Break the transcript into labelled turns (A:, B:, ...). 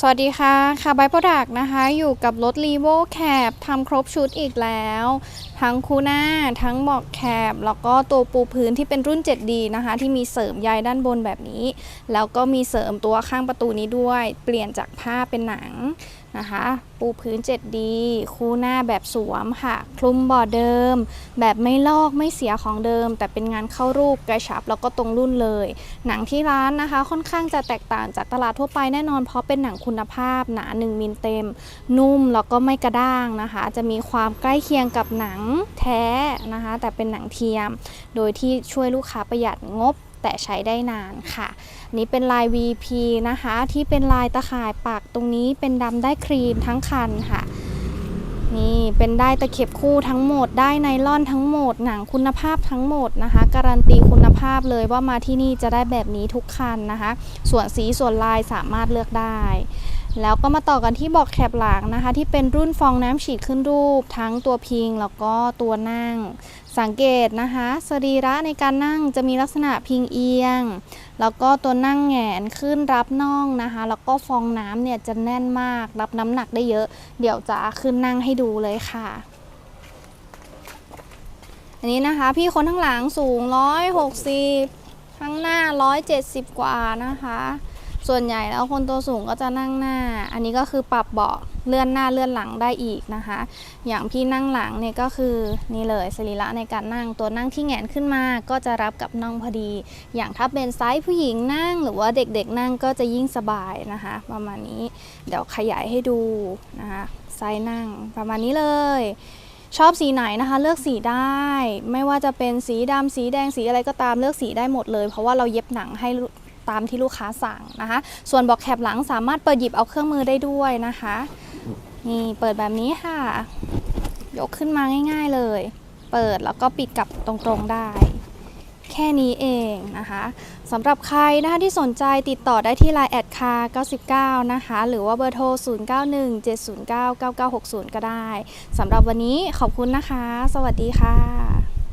A: สวัสดีค่ะ ค่ะไบโปรดักนะคะ อยู่กับรถ r ีโวแคบทำครบชุดอีกแล้ว ทั้งคูหน้า ทั้งเบอกแคบแล้วก็ตัวปูพื้นที่เป็นรุ่น 7D นะคะ ที่มีเสริมใยด้านบนแบบนี้ แล้วก็มีเสริมตัวข้างประตูนี้ด้วย เปลี่ยนจากผ้าเป็นหนัง นะคะ ปูพื้น 7D คู่หน้าแบบสวมค่ะ คลุมบ่อเดิม แบบไม่ลอกไม่เสียของเดิม แต่เป็นงานเข้ารูปกระชับแล้วก็ตรงรุ่นเลย หนังที่ร้านนะคะค่อนข้างจะแตกต่างจากตลาดทั่วไปแน่นอน เพราะเป็นหนังคุณภาพหนา 1 มิลเต็ม นุ่มแล้วก็ไม่กระด้างนะคะ จะมีความใกล้เคียงกับหนังแท้นะคะ แต่เป็นหนังเทียม โดยที่ช่วยลูกค้าประหยัดงบ แต่ใช้ได้นานค่ะ นี่เป็นลาย VP นะคะที่เป็นลายตะข่ายปักตรงนี้เป็นดำได้ครีมทั้งคันค่ะนี่เป็นได้ตะเข็บคู่ทั้งหมด ได้ไนล่อนทั้งหมด หนังคุณภาพทั้งหมดนะคะ การันตีคุณภาพเลยว่ามาที่นี่จะได้แบบนี้ทุกคันนะคะ ส่วนสีส่วนลายสามารถเลือกได้ แล้วก็มาต่อกันที่เบอกแคบหลังนะคะ ที่เป็นรุ่นฟองน้ำฉีดขึ้นรูป ทั้งตัวพิงแล้วก็ตัวนั่ง สังเกตนะคะสรีระในการนั่งจะมีลักษณะพิงเอียง แล้วก็ตัวนั่งแหงนขึ้นรับน่องนะคะ แล้วก็ฟองน้ำเนี่ยจะแน่นมาก รับน้ำหนักได้เยอะ เดี๋ยวจะขึ้นนั่งให้ดูเลยค่ะ อันนี้นะคะ พี่คนข้างหลังสูง 160 ข้างหน้า 170 กว่านะคะ ส่วนใหญ่แล้วคนตัวสูงก็จะนั่งหน้า อันนี้ก็คือปรับเบาะเลื่อนหน้าเลื่อนหลังได้อีกนะคะ อย่างพี่นั่งหลังเนี่ยก็คือนี่เลยสรีระในการนั่งตัวนั่งที่แงนขึ้นมา ก็จะรับกับน่องพอดี อย่างถ้าเป็นไซส์ผู้หญิงนั่ง หรือว่าเด็กๆนั่งก็จะยิ่งสบายนะคะ ประมาณนี้เดี๋ยวขยายให้ดูนะคะไซส์นั่งประมาณนี้เลยชอบสีไหนนะคะเลือกสีได้ ไม่ว่าจะเป็นสีดำสีแดงสีอะไรก็ตามเลือกสีได้หมดเลย เพราะว่าเราเย็บหนังให้ ตามที่ลูกค้าสั่งนะคะ ส่วนบอกแคบหลังสามารถเปิดหยิบเอาเครื่องมือได้ด้วยนะคะ นี่เปิดแบบนี้ค่ะ ยกขึ้นมาง่ายๆเลย เปิดแล้วก็ปิดกลับตรงๆได้ แค่นี้เองนะคะสำหรับใครนะคะที่สนใจติดต่อได้ที่ Line แอดคา99 นะคะ หรือว่าเบอร์โทร 0917099960 ก็ได้สำหรับวันนี้ขอบคุณนะคะ สวัสดีค่ะ